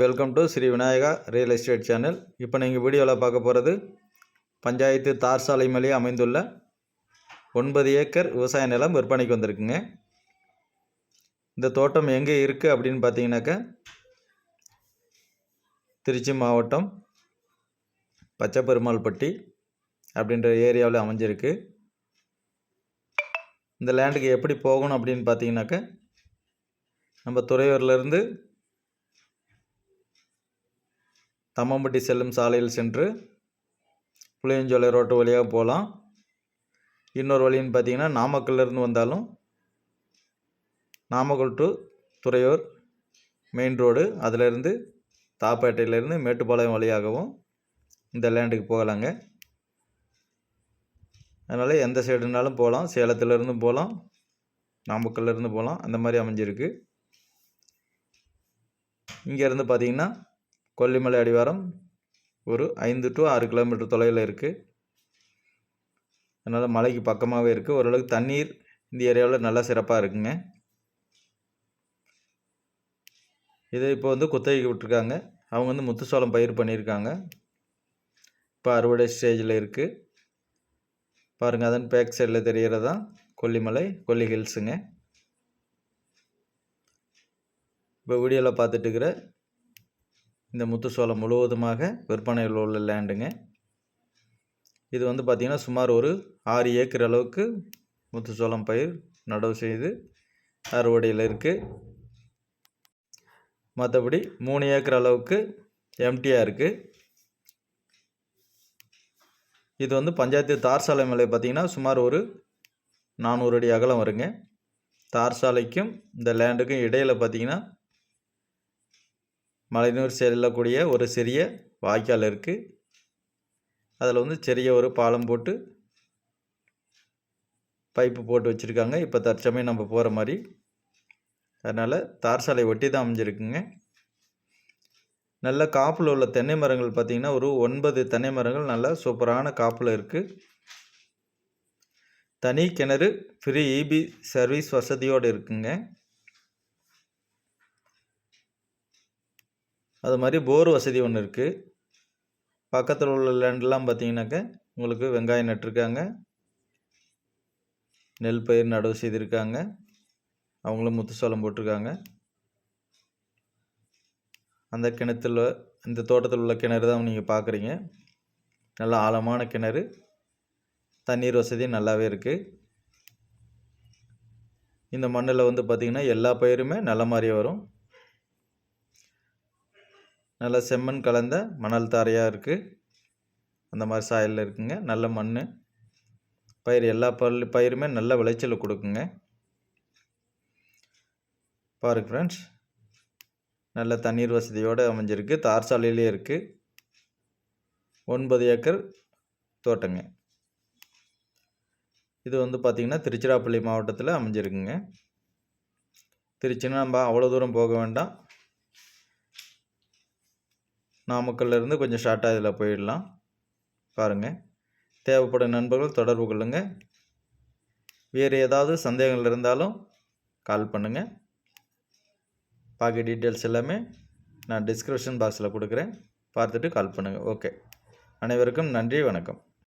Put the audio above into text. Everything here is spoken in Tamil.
Welcome to Sri Vinayaka real estate channel. இப்போ நீங்கள் வீடியோவில் பார்க்க போகிறது பஞ்சாயத்து தார் சாலை மேலே அமைந்துள்ள ஒன்பது ஏக்கர் விவசாய நிலம் விற்பனைக்கு வந்திருக்குங்க. இந்த தோட்டம் எங்கே இருக்குது அப்படின்னு பார்த்தீங்கன்னாக்கா திருச்சி மாவட்டம் பச்சைப்பெருமாள்பட்டி அப்படின்ற ஏரியாவில் அமைஞ்சிருக்கு. இந்த லேண்டுக்கு எப்படி போகணும் அப்படின்னு பார்த்தீங்கன்னாக்கா நம்ம துறையூர்லேருந்து தம்மம்பட்டி செல்லும் சாலையில் சென்று புளியஞ்சோலை ரோட்டு வழியாக போகலாம். இன்னொரு வழின்னு பார்த்தீங்கன்னா நாமக்கல்லேருந்து வந்தாலும் Namakkal to Thuraiyur main road அதிலேருந்து தாப்பேட்டையிலேருந்து மேட்டுப்பாளையம் வழியாகவும் இந்த லேண்டுக்கு போகலாங்க. அதனால் எந்த சைடுனாலும் போகலாம். சேலத்துலேருந்து போகலாம். நாமக்கல்லேருந்து போகலாம். அந்த மாதிரி அமைஞ்சிருக்கு. இங்கேருந்து பார்த்தீங்கன்னா கொல்லிமலை அடிவாரம் ஒரு ஐந்து டு ஆறு கிலோமீட்டர் தொலைவில் இருக்குது அதனால் மலைக்கு பக்கமாகவே இருக்குது ஓரளவுக்கு தண்ணீர் இந்த ஏரியாவில் நல்லா சிறப்பாக இருக்குங்க. இதை இப்போ வந்து குத்தகைக்கு விட்டுருக்காங்க. அவங்க வந்து முத்துசோளம் பயிர் பண்ணியிருக்காங்க இப்போ அறுவடை ஸ்டேஜில் இருக்குது பாருங்கள் அதன் பேக் சைடில் தெரிகிறதா கொல்லிமலை கொல்லி ஹில்ஸுங்க இப்போ வீடியோவில் பார்த்துட்டு இருக்கிற இந்த முத்துசோளம் முழுவதுமாக விற்பனையில் உள்ள லேண்டுங்க. இது வந்து பார்த்திங்கன்னா சுமார் ஒரு ஆறு ஏக்கர் அளவுக்கு முத்துசோளம் பயிர் நடவு செய்து அறுவடையில் இருக்குது மற்றபடி மூணு ஏக்கர் அளவுக்கு எம்டியாக இருக்குது இது வந்து பஞ்சாயத்து தார் சாலை மேலே பார்த்திங்கன்னா சுமார் ஒரு நானூறு அடி அகலம் வருங்க. தார் சாலைக்கும் இந்த லேண்டுக்கும் இடையில் பார்த்திங்கன்னா மலைநீர் செல்லக்கூடிய ஒரு சிறிய வாய்க்கால் இருக்குது அதில் வந்து சிறிய ஒரு பாலம் போட்டு பைப்பு போட்டு வச்சுருக்காங்க. இப்போ தற்சமயம் நம்ம போகிற மாதிரி. அதனால் தார் சாலை ஒட்டி தான் அமைஞ்சிருக்குங்க. நல்ல காப்பில் உள்ள தென்னை மரங்கள் பார்த்திங்கன்னா ஒரு ஒன்பது தென்னை மரங்கள் நல்ல சூப்பரான காப்பில் இருக்குது தனி கிணறு ஃப்ரீ இபி சர்வீஸ் வசதியோடு இருக்குங்க. அது மாதிரி போர் வசதி ஒன்று இருக்குது பக்கத்தில் உள்ள லேண்ட்லாம் பார்த்தீங்கன்னாக்க உங்களுக்கு வெங்காயம் நட்டிருக்காங்க நெல் பயிர் நடவு செய்திருக்காங்க. அவங்களும் முத்துசோளம் போட்டிருக்காங்க. அந்த கிணத்துல இந்த தோட்டத்தில் உள்ள கிணறு தான் நீங்கள் பார்க்குறீங்க நல்ல ஆழமான கிணறு. தண்ணீர் வசதி நல்லாவே இருக்குது இந்த மண்ணில் வந்து பார்த்திங்கன்னா எல்லா பயிருமே நல்ல மாதிரியே வரும். நல்ல செம்மண் கலந்த மணல் தாரையாக இருக்குது அந்த மாதிரி சாயலில் இருக்குங்க. நல்ல மண் பயிர் எல்லா பல் பயிருமே நல்ல விளைச்சல் கொடுக்குங்க. பாருங்க ஃப்ரெண்ட்ஸ் நல்ல தண்ணீர் வசதியோடு அமைஞ்சிருக்கு. தார் சாலையிலே இருக்குது ஒன்பது ஏக்கர் தோட்டங்க. இது வந்து பார்த்திங்கன்னா திருச்சிராப்பள்ளி மாவட்டத்தில் அமைஞ்சிருக்குங்க. திருச்சின்னா நம்ம அவ்வளோ தூரம் போக வேண்டாம். நாமக்கல்லேருந்து கொஞ்சம் ஷார்ட்டாக இதில் போயிடலாம். பாருங்கள் தேவைப்படும் நண்பர்கள் தொடர்பு கொள்ளுங்கள் வேறு ஏதாவது சந்தேகங்கள் இருந்தாலும் கால் பண்ணுங்கள் பாக்கி டீட்டெயில்ஸ் எல்லாமே நான் டிஸ்கிரிப்ஷன் பாக்ஸில் கொடுக்குறேன். பார்த்துட்டு கால் பண்ணுங்கள் ஓகே அனைவருக்கும் நன்றி வணக்கம்.